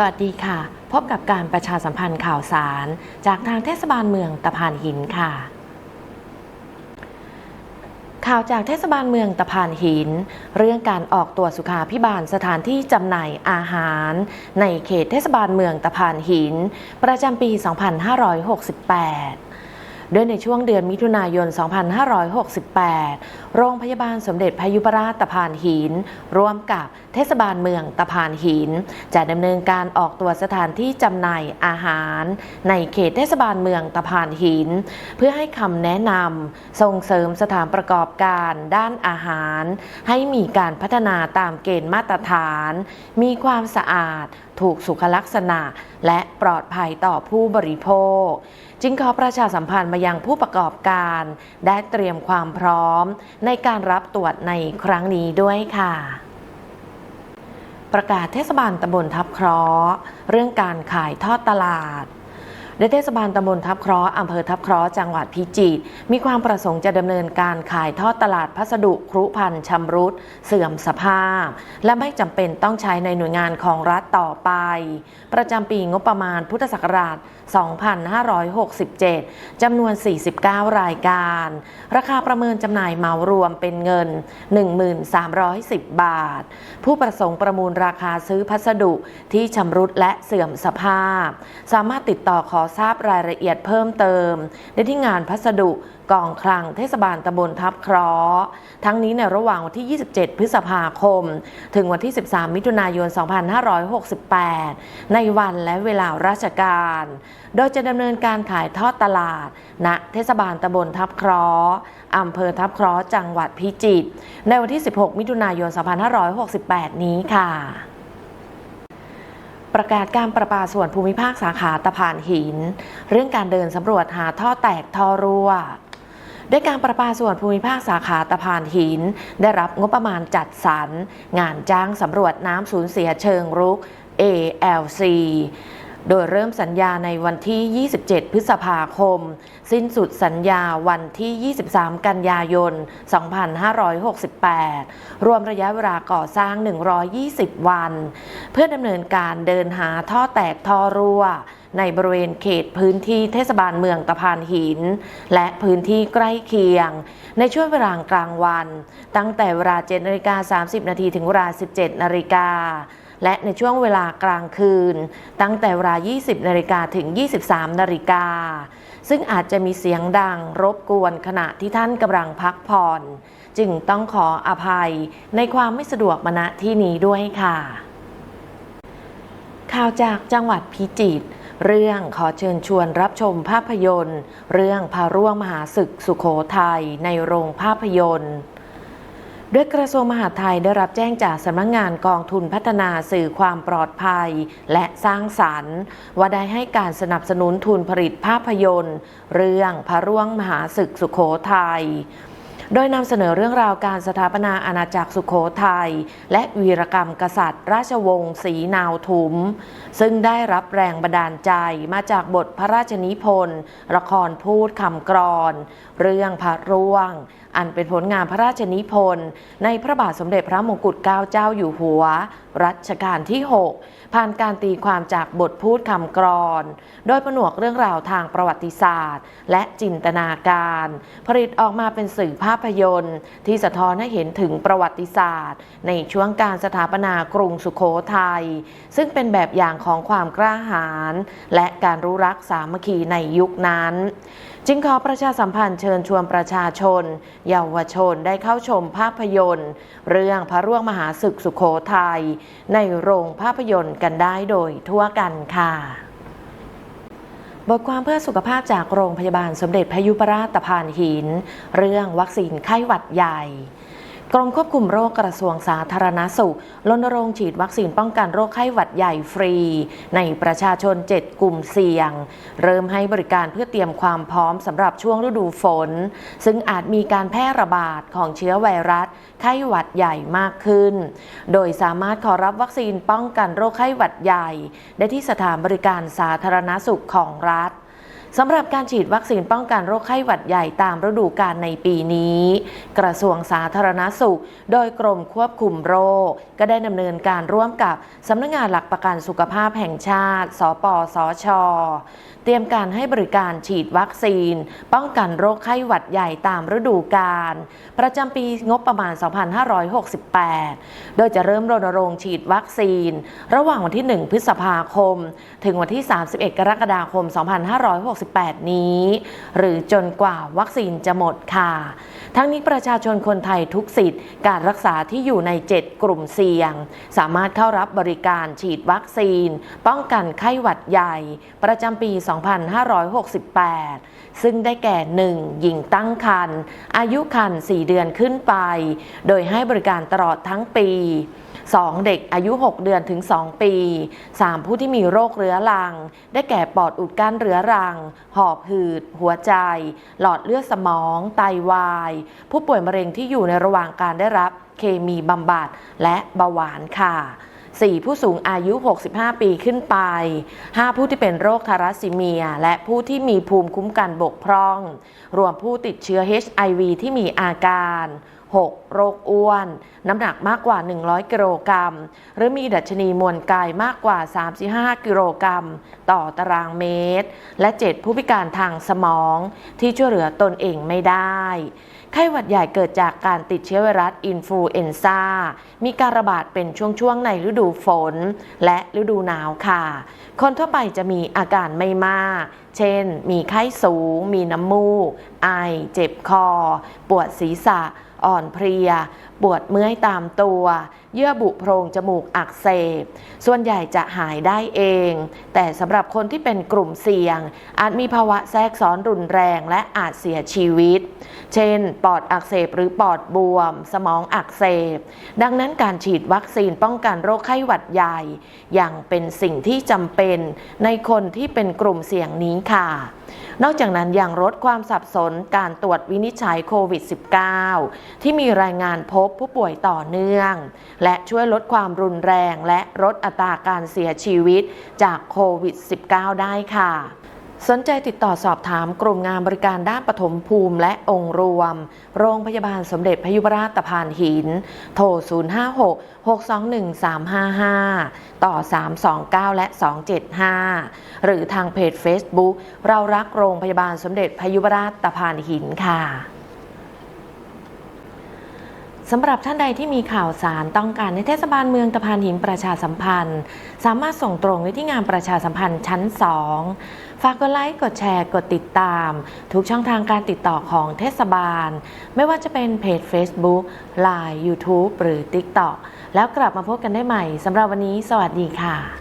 สวัสดีค่ะ พบกับการประชาสัมพันธ์ข่าวสาร จากทางเทศบาลเมืองตะพานหินค่ะ ข่าวจากเทศบาลเมืองตะพานหิน เรื่องการออกตัวสุขาพิบาลสถานที่จำหน่ายอาหาร ในเขตเทศบาลเมืองตะพานหิน ประจำปี 2568 โดยในช่วงเดือนมิถุนายน 2568 โรงพยาบาลสมเด็จพยุพราชตะพานหิน ร่วมกับเทศบาลเมืองตะพานหิน จะดำเนินการออกตัวสถานที่จำหน่ายอาหาร ในเขตเทศบาลเมืองตะพานหิน เพื่อให้คำแนะนำส่งเสริมสถานประกอบการด้านอาหาร ให้มีการพัฒนาตามเกณฑ์มาตรฐาน มีความสะอาดถูกสุขลักษณะ และปลอดภัยต่อผู้บริโภค จึงขอประชาสัมพันธ์มายังผู้ประกอบการ ได้เตรียมความพร้อม ในการรับตรวจในครั้งนี้ด้วยค่ะประกาศเทศบาลตำบลทับเคราะห์เรื่องการขายทอดตลาด โดยเทศบาลตำบลทับเคราะห์อำเภอทับเคราะห์จังหวัดพิจิตรมีความประสงค์จะดำเนินการขายทอดตลาดพัสดุครุพันธ์ชำรุดเสื่อมสภาพ และไม่จำเป็นต้องใช้ในหน่วยงานของรัฐต่อไป ประจำปีงบประมาณพุทธศักราช 2567 จำนวน 49 รายการ ราคาประเมินจำหน่ายเหมารวมเป็นเงิน 1310 บาท ผู้ประสงค์ประมูลราคาซื้อพัสดุที่ชำรุดและเสื่อมสภาพ สามารถติดต่อขอทราบรายละเอียดเพิ่มเติม ได้ที่งานพัสดุกองคลังเทศบาลตำบลทับเคราะห์ทั้งนี้ในระหว่างวันที่ 27 พฤษภาคม ถึงวันที่ 13 มิถุนายน 2568 ในวันและเวลาราชการ โดยจะดำเนินการขายทอดตลาด ณ เทศบาลตำบลทับเคราะห์อำเภอทับเคราะห์จังหวัดพิจิตร ในวันที่ 16 มิถุนายน 2568 นี้ค่ะ ประกาศการประปาส่วนภูมิภาคสาขาตะพานหิน เรื่องการเดินสำรวจหาท่อแตกท่อรั่วด้วยการประปาส่วนภูมิภาคสาขาตะพานหิน ได้รับงบประมาณจัดสรร งานจ้างสำรวจน้ำสูญเสียเชิงรุก ALC โดยเริ่มสัญญาในวันที่ 27 พฤษภาคม สิ้นสุดสัญญาวันที่ 23 กันยายน 2568 รวมระยะเวลาก่อสร้าง 120 วัน เพื่อดำเนินการเดินหาท่อแตกท่อรั่ว ในบริเวณเขตพื้นที่เทศบาลเมืองตะพานหิน และพื้นที่ใกล้เคียง ในช่วงเวลากลางวัน ตั้งแต่เวลา7นาฬิกา30 นาทีถึงเวลา 17 นาฬิกา และในช่วงเวลากลางคืน ตั้งแต่เวลา 20 นาฬิกาถึง 23 นาฬิกา ซึ่งอาจจะมีเสียงดังรบกวนขณะที่ท่านกำลังพักผ่อน จึงต้องขออภัยในความไม่สะดวกมาณที่นี้ด้วยค่ะ ข่าวจากจังหวัดพิจิตรเรื่องขอเชิญชวนรับชมภาพยนตร์ เรื่องพาร่วงมหาศึกสุขโขทัยในโรงภาพยนตร์ ด้วยกระทรวงมหาดไทยได้รับแจ้งจากสำนักงงานกองทุนพัฒนาสื่อความปลอดภัย และสร้างสรรค์ ว่าได้ให้การสนับสนุนทุนผลิตภาพยนตร์ เรื่องพระร่วงมหาศึกสุขโขทัย โดยนำเสนอเรื่องราวการสถาปนาอาณาจักรสุขโขทัยและวีรกรรมกษัตริย์ ราชวงศ์ศรีนาวทุม ซึ่งได้รับแรงบันดาลใจมาจากบทพระราชนิพนธ์ละครพูดคำกรอน เรื่องพระร่วง อันเป็นผลงานพระราชนิพนธ์ในพระบาทสมเด็จพระมงกุฎเกล้าเจ้าอยู่หัว รัชกาลที่ 6 ผ่านการตีความจากบทพูดคำกรอน โดยผนวกเรื่องราวทางประวัติศาสตร์ และจินตนาการ ผลิตออกมาเป็นสื่อภาพพยนตร์ ที่สะท้อนให้เห็นถึงประวัติศาสตร์ ในช่วงการสถาปนากรุงสุขโขทัย ซึ่งเป็นแบบอย่างของความกล้าหาญและการรู้รักสามัคคีในยุคนั้น จึงขอประชาสัมพันธ์เชิญชวนประชาชน เยาวชนได้เข้าชมภาพยนตร์ เรื่องพระร่วงมหาศึกสุขโขทัยในโรงภาพยนตร์กันได้โดยทั่วกันค่ะ บทความเพื่อสุขภาพจากโรงพยาบาลสมเด็จพยุพราชตะพานหิน เรื่องวัคซีนไข้หวัดใหญ่ กรมควบคุมโรคกระทรวงสาธารณสุขรณรงค์ฉีดวัคซีนป้องกันโรคไข้หวัดใหญ่ฟรี ในประชาชน 7 กลุ่มเสี่ยง เริ่มให้บริการเพื่อเตรียมความพร้อมสำหรับช่วงฤดูฝน ซึ่งอาจมีการแพร่ระบาดของเชื้อไวรัส ไข้หวัดใหญ่มากขึ้น โดยสามารถขอรับวัคซีนป้องกันโรคไข้หวัดใหญ่ ได้ที่สถานบริการสาธารณสุขของรัฐ สำหรับการฉีดวัคซีนป้องกันโรคไข้หวัดใหญ่ตามฤดูกาลในปีนี้ กระทรวงสาธารณสุข โดยกรมควบคุมโรค ก็ได้ดำเนินการร่วมกับสำนักงานหลักประกันสุขภาพแห่งชาติ สปสช เตรียมการให้บริการฉีดวัคซีน ป้องกันโรคไข้หวัดใหญ่ตามฤดูกาลประจำปีงบประมาณ 2568 โดยจะเริ่มรณรงค์ฉีดวัคซีน ระหว่างวันที่ 1 พฤษภาคม ถึงวันที่ 31 กรกฎาคม 2568นี้ หรือจนกว่าวัคซีนจะหมดค่ะ ทั้งนี้ประชาชนคนไทยทุกสิทธิ์ การรักษาที่อยู่ใน 7 กลุ่มเสี่ยง สามารถเข้ารับบริการฉีดวัคซีน ป้องกันไข้หวัดใหญ่ ประจำปี 2568 ซึ่งได้แก่ 1. หญิงตั้งครรภ์อายุครรภ์4เดือนขึ้นไป โดยให้บริการตลอดทั้งปี 2. เด็กอายุ 6 เดือนถึง 2 ปี 3. ผู้ที่มีโรคเรื้อรัง ได้แก่ปอดอุดกั้นเรื้อรัง หอบหืด หัวใจ หลอดเลือดสมอง ไตวาย ผู้ป่วยมะเร็งที่อยู่ในระหว่างการได้รับเคมีบำบัดและเบาหวานค่ะ 4. ผู้สูงอายุ 65 ปีขึ้นไป 5. ผู้ที่เป็นโรคทาราซีเมีย และผู้ที่มีภูมิคุ้มกันบกพร่อง รวมผู้ติดเชื้อ HIV ที่มีอาการ 6. โรคอ้วน น้ำหนักมากกว่า 100 กิโลกรัม หรือมีดัชนีมวลกายมากกว่า 35 กิโลกรัม ต่อตารางเมตร และ 7. ผู้พิการทางสมองที่ช่วยเหลือตนเองไม่ได้ ไข้หวัดใหญ่เกิดจากการติดเชื้อไวรัสอินฟลูเอนซ่า มีการระบาดเป็นช่วงๆในฤดูฝน และฤดูหนาวค่ะ คนทั่วไปจะมีอาการไม่มาก เช่น มีไข้สูง มีน้ำมูก ไอ เจ็บคอ ปวดศีรษะ อ่อนเพลีย ปวดเมื่อยตามตัว เยื่อบุโพรงจมูกอักเสบ ส่วนใหญ่จะหายได้เอง แต่สำหรับคนที่เป็นกลุ่มเสี่ยง อาจมีภาวะแทรกซ้อนรุนแรงและอาจเสียชีวิต เช่น ปอดอักเสบหรือปอดบวม สมองอักเสบ ดังนั้นการฉีดวัคซีนป้องกันโรคไข้หวัดใหญ่ อย่างเป็นสิ่งที่จำเป็นในคนที่เป็นกลุ่มเสี่ยงนี้ค่ะนอกจากนั้นยังลดความสับสนการตรวจวินิจฉัยโควิด -19 ที่มีรายงานพบผู้ป่วยต่อเนื่อง และช่วยลดความรุนแรงและลดอัตราการเสียชีวิตจากโควิด -19 ได้ค่ะสนใจติดต่อสอบถามกรมงานบริการด้านปฐมภูมิและองค์รวม โรงพยาบาลสมเด็จพยุพราชตะพานหิน โทร 056 621 355 ต่อ 329 และ 275 หรือทางเพจ Facebook เรารักโรงพยาบาลสมเด็จพยุพราชตะพานหินค่ะ สำหรับท่านใดที่มีข่าวสารต้องการในเทศบาลเมืองตะพานหินประชาสัมพันธ์ สามารถส่งตรงไปที่งานประชาสัมพันธ์ชั้น 2 ฝากกดไลค์ กดแชร์ กดติดตาม ทุกช่องทางการติดต่อของเทศบาล ไม่ว่าจะเป็นเพจ Facebook Line YouTube หรือ TikTok แล้วกลับมาพบกันได้ใหม่สำหรับวันนี้ สวัสดีค่ะ